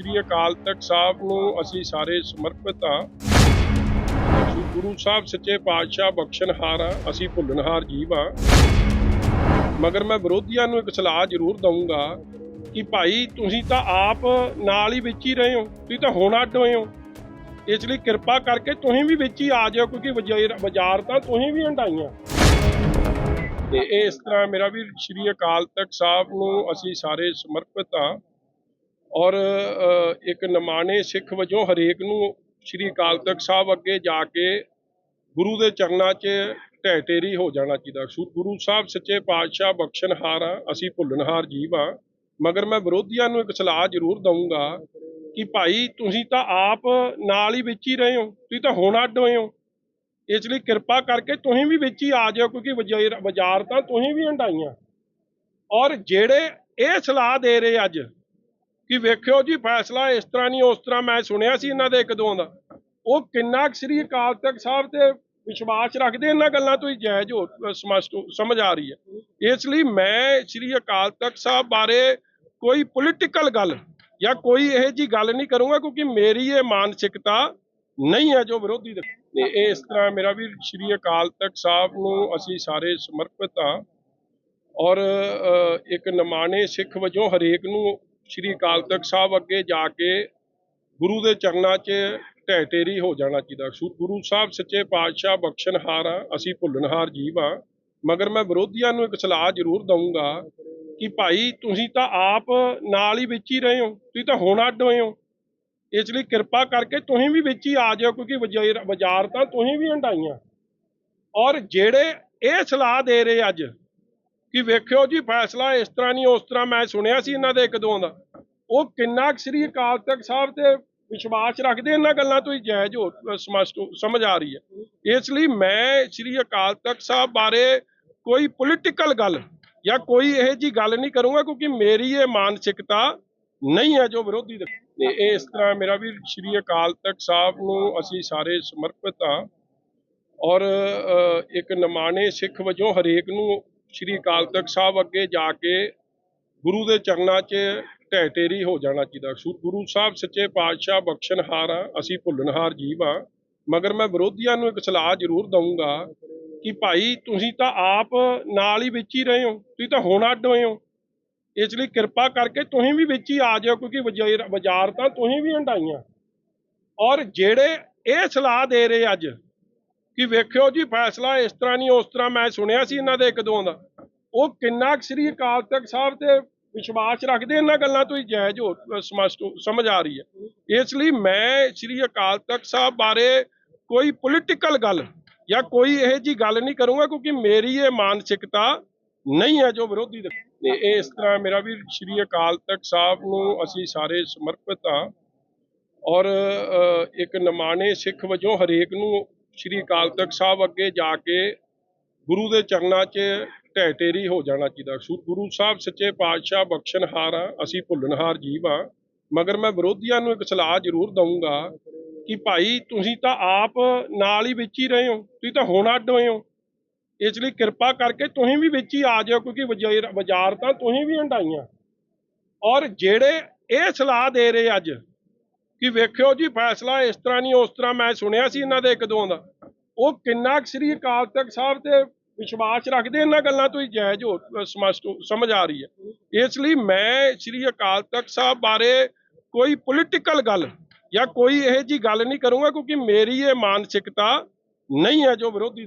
ਸ੍ਰੀ ਅਕਾਲ ਤਖਤ ਸਾਹਿਬ ਨੂੰ ਅਸੀਂ ਸਾਰੇ ਸਮਰਪਿਤ ਹਾਂ। ਗੁਰੂ ਸਾਹਿਬ ਸੱਚੇ ਪਾਤਸ਼ਾਹ ਬਖਸ਼ਣਹਾਰ ਆ, ਅਸੀਂ ਭੁੱਲਣਹਾਰ ਜੀਵ ਆ। ਮਗਰ ਮੈਂ ਵਿਰੋਧੀਆਂ ਨੂੰ ਇੱਕ ਸਲਾਹ ਜ਼ਰੂਰ ਦਊਂਗਾ ਕਿ ਭਾਈ, ਤੁਸੀਂ ਤਾਂ ਆਪ ਨਾਲ ਹੀ ਵਿੱਚ ਹੀ ਰਹੇ ਹੋ, ਤੁਸੀਂ ਤਾਂ ਹੁਣ ਅੱਡ ਹੋਏ ਹੋ। ਇਸ ਲਈ ਕਿਰਪਾ ਕਰਕੇ ਤੁਸੀਂ ਵੀ ਵਿੱਚ ਹੀ ਆ ਜਾਓ ਕਿਉਂਕਿ ਬਾਜ਼ਾਰ ਤਾਂ ਤੁਸੀਂ ਵੀ ਹੰਡਾਈਆਂ ਤੇ ਇਸ ਤਰ੍ਹਾਂ ਮੇਰਾ ਵੀ ਸ੍ਰੀ ਅਕਾਲ ਤਖਤ ਸਾਹਿਬ ਨੂੰ ਅਸੀਂ ਸਾਰੇ ਸਮਰਪਿਤ ਹਾਂ। ਔਰ ਇੱਕ ਨਿਮਾਣੇ ਸਿੱਖ ਵਜੋਂ ਹਰੇਕ ਨੂੰ ਸ੍ਰੀ ਅਕਾਲ ਤਖਤ ਸਾਹਿਬ ਅੱਗੇ ਜਾ ਕੇ ਗੁਰੂ ਦੇ ਚਰਨਾਂ 'ਚ ਢਹਿ ਢੇਰੀ ਹੋ ਜਾਣਾ ਚਾਹੀਦਾ। ਸੋ, ਗੁਰੂ ਸਾਹਿਬ ਸੱਚੇ ਪਾਤਸ਼ਾਹ ਬਖਸ਼ਣਹਾਰ ਆ ਅਸੀਂ ਭੁੱਲਣਹਾਰ ਜੀਵ ਆ ਮਗਰ ਮੈਂ ਵਿਰੋਧੀਆਂ ਨੂੰ ਇੱਕ ਸਲਾਹ ਜ਼ਰੂਰ ਦਊਂਗਾ ਕਿ ਭਾਈ, ਤੁਸੀਂ ਤਾਂ ਆਪ ਨਾਲ ਹੀ ਵਿੱਚ ਹੀ ਰਹੇ ਹੋ, ਤੁਸੀਂ ਤਾਂ ਹੁਣ ਅੱਡ ਹੋਏ ਹੋ। ਇਸ ਲਈ ਕਿਰਪਾ ਕਰਕੇ ਤੁਸੀਂ ਵੀ ਵਿੱਚ ਹੀ ਆ ਜਾਓ ਕਿਉਂਕਿ ਬਾਜ਼ਾਰ ਬਾਜ਼ਾਰ ਤਾਂ ਤੁਸੀਂ ਵੀ ਹੰਡਾਈਆਂ ਔਰ ਜਿਹੜੇ ਇਹ ਸਲਾਹ ਦੇ ਰਹੇ ਅੱਜ ਕਿ ਵੇਖਿਓ ਜੀ ਫੈਸਲਾ ਇਸ ਤਰ੍ਹਾਂ ਨਹੀਂ, ਉਸ ਤਰ੍ਹਾਂ ਮੈਂ ਸੁਣਿਆ ਸੀ ਇਹਨਾਂ ਦੇ ਇੱਕ ਦੋ ਦਾ। ਉਹ ਕਿੰਨਾ ਕੁ ਸ੍ਰੀ ਅਕਾਲ ਤਖਤ ਸਾਹਿਬ ਤੇ ਵਿਸ਼ਵਾਸ ਰੱਖਦੇ ਇਹਨਾਂ ਗੱਲਾਂ ਤੋਂ ਹੀ ਜਾਇਜ਼ ਹੋ ਸਮਝ ਆ ਰਹੀ ਹੈ। ਇਸ ਲਈ ਮੈਂ ਸ੍ਰੀ ਅਕਾਲ ਤਖਤ ਸਾਹਿਬ ਬਾਰੇ ਕੋਈ ਪੋਲੀਟੀਕਲ ਗੱਲ ਜਾਂ ਕੋਈ ਇਹੋ ਜੀ ਗੱਲ ਨਹੀਂ ਕਰੂੰਗਾ ਕਿਉਂਕਿ ਮੇਰੀ ਇਹ ਮਾਨਸਿਕਤਾ ਨਹੀਂ ਹੈ ਜੋ ਵਿਰੋਧੀ ਦੇ। ਇਹ ਇਸ ਤਰ੍ਹਾਂ ਮੇਰਾ ਵੀ ਸ੍ਰੀ ਅਕਾਲ ਤਖਤ ਸਾਹਿਬ ਨੂੰ ਅਸੀਂ ਸਾਰੇ ਸਮਰਪਿਤ ਹਾਂ। ਔਰ ਇੱਕ ਨਮਾਣੇ ਸਿੱਖ ਵਜੋਂ ਹਰੇਕ ਨੂੰ ਸ੍ਰੀ ਅਕਾਲ ਤਖਤ ਸਾਹਿਬ ਅੱਗੇ ਜਾ ਕੇ ਗੁਰੂ ਦੇ ਚਰਨਾਂ 'ਚ ਢਹਿ ਢੇਰੀ ਹੋ ਜਾਣਾ ਚਾਹੀਦਾ। ਗੁਰੂ ਸਾਹਿਬ ਸੱਚੇ ਪਾਤਸ਼ਾਹ ਬਖਸ਼ਣਹਾਰ ਆ, ਅਸੀਂ ਭੁੱਲਣਹਾਰ ਜੀਵ ਆ। ਮਗਰ ਮੈਂ ਵਿਰੋਧੀਆਂ ਨੂੰ ਇੱਕ ਸਲਾਹ ਜ਼ਰੂਰ ਦਊਂਗਾ ਕਿ ਭਾਈ, ਤੁਸੀਂ ਤਾਂ ਆਪ ਨਾਲ ਹੀ ਵਿੱਚ ਹੀ ਰਹੇ ਹੋ, ਤੁਸੀਂ ਤਾਂ ਹੁਣ ਅੱਡ ਹੋਏ ਹੋ। ਇਸ ਲਈ ਕਿਰਪਾ ਕਰਕੇ ਤੁਸੀਂ ਵੀ ਵਿੱਚ ਹੀ ਆ ਜਾਓ ਕਿਉਂਕਿ ਬਾਜ਼ਾਰ ਬਾਜ਼ਾਰ ਤਾਂ ਤੁਸੀਂ ਵੀ ਹੰਡਾਈਆਂ ਔਰ ਜਿਹੜੇ ਇਹ ਸਲਾਹ ਦੇ ਰਹੇ ਅੱਜ ਕਿ ਵੇਖਿਓ ਜੀ ਫੈਸਲਾ ਇਸ ਤਰ੍ਹਾਂ ਨਹੀਂ, ਉਸ ਤਰ੍ਹਾਂ ਮੈਂ ਸੁਣਿਆ ਸੀ ਇਹਨਾਂ ਦੇ ਇੱਕ ਦੋ ਦਾ। ਉਹ ਕਿੰਨਾ ਕੁ ਸ੍ਰੀ ਅਕਾਲ ਤਖਤ ਸਾਹਿਬ ਤੇ ਵਿਸ਼ਵਾਸ ਰੱਖਦੇ ਇਹਨਾਂ ਗੱਲਾਂ ਤੋਂ ਹੀ ਜਾਇਜ਼ ਹੋ, ਸਮਝ ਆ ਰਹੀ ਹੈ। ਇਸ ਲਈ ਮੈਂ ਸ੍ਰੀ ਅਕਾਲ ਤਖਤ ਸਾਹਿਬ ਬਾਰੇ ਕੋਈ ਪੋਲੀਟੀਕਲ ਗੱਲ ਜਾਂ ਕੋਈ ਇਹੋ ਜੀ ਗੱਲ ਨਹੀਂ ਕਰੂੰਗਾ ਕਿਉਂਕਿ ਮੇਰੀ ਇਹ ਮਾਨਸਿਕਤਾ ਨਹੀਂ ਹੈ ਜੋ ਵਿਰੋਧੀ ਦੇ। ਤੇ ਇਸ ਤਰ੍ਹਾਂ ਮੇਰਾ ਵੀ ਸ੍ਰੀ ਅਕਾਲ ਤਖਤ ਸਾਹਿਬ ਨੂੰ ਅਸੀਂ ਸਾਰੇ ਸਮਰਪਿਤ ਹਾਂ। ਔਰ ਇੱਕ ਨਮਾਣੇ ਸਿੱਖ ਵਜੋਂ ਹਰੇਕ ਨੂੰ ਸ੍ਰੀ ਅਕਾਲ ਤਖਤ ਸਾਹਿਬ ਅੱਗੇ ਜਾ ਕੇ ਗੁਰੂ ਦੇ ਚਰਨਾਂ 'ਚ ਢਹਿ ਢੇਰੀ ਹੋ ਜਾਣਾ ਚਾਹੀਦਾ। ਗੁਰੂ ਸਾਹਿਬ ਸੱਚੇ ਪਾਤਸ਼ਾਹ ਬਖਸ਼ਣਹਾਰ ਆ, ਅਸੀਂ ਭੁੱਲਣਹਾਰ ਜੀਵ ਆ। ਮਗਰ ਮੈਂ ਵਿਰੋਧੀਆਂ ਨੂੰ ਇੱਕ ਸਲਾਹ ਜ਼ਰੂਰ ਦਊਂਗਾ ਕਿ ਭਾਈ ਤੁਸੀਂ ਤਾਂ ਆਪ ਨਾਲ ਹੀ ਵਿੱਚ ਹੀ ਰਹੇ ਹੋ, ਤੁਸੀਂ ਤਾਂ ਹੁਣ ਅੱਡ ਹੋਏ ਹੋ। ਇਸ ਲਈ ਕਿਰਪਾ ਕਰਕੇ ਤੁਸੀਂ ਵੀ ਵਿੱਚ ਹੀ ਆ ਜਾਓ ਕਿਉਂਕਿ ਬਾਜ਼ਾਰ ਬਾਜ਼ਾਰ ਤਾਂ ਤੁਸੀਂ ਵੀ ਹੰਡਾਈਆਂ ਔਰ ਜਿਹੜੇ ਇਹ ਸਲਾਹ ਦੇ ਰਹੇ ਅੱਜ ਕਿ ਵੇਖਿਓ ਜੀ, ਫੈਸਲਾ ਇਸ ਤਰ੍ਹਾਂ ਨਹੀਂ, ਉਸ ਤਰ੍ਹਾਂ ਮੈਂ ਸੁਣਿਆ ਸੀ ਇਹਨਾਂ ਦੇ ਇੱਕ ਦੋ ਦਾ। ਉਹ ਕਿੰਨਾ ਕੁ ਸ੍ਰੀ ਅਕਾਲ ਤਖਤ ਸਾਹਿਬ ਤੇ ਵਿਸ਼ਵਾਸ ਰੱਖਦੇ ਇਹਨਾਂ ਗੱਲਾਂ ਤੋਂ ਹੀ ਜਾਇਜ਼ ਹੋ ਸਮਝ ਆ ਰਹੀ ਹੈ। ਇਸ ਲਈ ਮੈਂ ਸ੍ਰੀ ਅਕਾਲ ਤਖਤ ਸਾਹਿਬ ਬਾਰੇ ਕੋਈ ਪੋਲੀਟੀਕਲ ਗੱਲ ਜਾਂ ਕੋਈ ਇਹੋ ਜੀ ਗੱਲ ਨਹੀਂ ਕਰੂੰਗਾ, ਕਿਉਂਕਿ ਮੇਰੀ ਇਹ ਮਾਨਸਿਕਤਾ ਨਹੀਂ ਹੈ ਜੋ ਵਿਰੋਧੀ ਦੇ। ਇਹ ਇਸ ਤਰ੍ਹਾਂ ਮੇਰਾ ਵੀ ਸ੍ਰੀ ਅਕਾਲ ਤਖਤ ਸਾਹਿਬ ਨੂੰ ਅਸੀਂ ਸਾਰੇ ਸਮਰਪਿਤ ਹਾਂ। ਔਰ ਇੱਕ ਨਮਾਣੇ ਸਿੱਖ ਵਜੋਂ ਹਰੇਕ ਨੂੰ ਸ੍ਰੀ ਅਕਾਲ ਤਖਤ ਸਾਹਿਬ ਅੱਗੇ ਜਾ ਕੇ ਗੁਰੂ ਦੇ ਚਰਨਾਂ 'ਚ ਢਹਿ ਢੇਰੀ ਹੋ ਜਾਣਾ ਚਾਹੀਦਾ। ਸੋ, ਗੁਰੂ ਸਾਹਿਬ ਸੱਚੇ ਪਾਤਸ਼ਾਹ ਬਖਸ਼ਣਹਾਰ ਆ, ਅਸੀਂ ਭੁੱਲਣਹਾਰ ਜੀਵ ਆ। ਮਗਰ ਮੈਂ ਵਿਰੋਧੀਆਂ ਨੂੰ ਇੱਕ ਸਲਾਹ ਜ਼ਰੂਰ ਦਊਂਗਾ ਕਿ ਭਾਈ ਤੁਸੀਂ ਤਾਂ ਆਪ ਨਾਲ ਹੀ ਵਿੱਚ ਹੀ ਰਹੇ ਹੋ, ਤੁਸੀਂ ਤਾਂ ਹੁਣ ਅੱਡ ਹੋਏ ਹੋ। ਇਸ ਲਈ ਕਿਰਪਾ ਕਰਕੇ ਤੁਸੀਂ ਵੀ ਵਿੱਚ ਹੀ ਆ ਜਾਓ ਕਿਉਂਕਿ ਬਾਜ਼ਾਰ ਬਾਜ਼ਾਰ ਤਾਂ ਤੁਸੀਂ ਵੀ ਹੰਡਾਈਆਂ ਔਰ ਜਿਹੜੇ ਇਹ ਸਲਾਹ ਦੇ ਰਹੇ ਅੱਜ ਕਿ ਵੇਖਿਓ ਜੀ, ਫੈਸਲਾ ਇਸ ਤਰ੍ਹਾਂ ਨਹੀਂ, ਉਸ ਤਰ੍ਹਾਂ ਮੈਂ ਸੁਣਿਆ ਸੀ ਇਹਨਾਂ ਦੇ ਇੱਕ ਦੋ। ਦਾ ਉਹ ਕਿੰਨਾ ਕੁ ਸ੍ਰੀ ਅਕਾਲ ਤਖਤ ਸਾਹਿਬ ਤੇ ਵਿਸ਼ਵਾਸ ਰੱਖਦੇ ਇਹਨਾਂ ਗੱਲਾਂ ਤੋਂ ਹੀ ਜਾਇਜ਼ ਹੋ ਸਮਝ ਸਮਝ ਆ ਰਹੀ ਹੈ। ਇਸ ਲਈ ਮੈਂ ਸ੍ਰੀ ਅਕਾਲ ਤਖਤ ਸਾਹਿਬ ਬਾਰੇ ਕੋਈ ਪੋਲੀਟੀਕਲ ਗੱਲ ਜਾਂ ਕੋਈ ਇਹੋ ਜੀ ਗੱਲ ਨਹੀਂ ਕਰੂੰਗਾ ਕਿਉਂਕਿ ਮੇਰੀ ਇਹ ਮਾਨਸਿਕਤਾ ਨਹੀਂ ਹੈ ਜੋ ਵਿਰੋਧੀ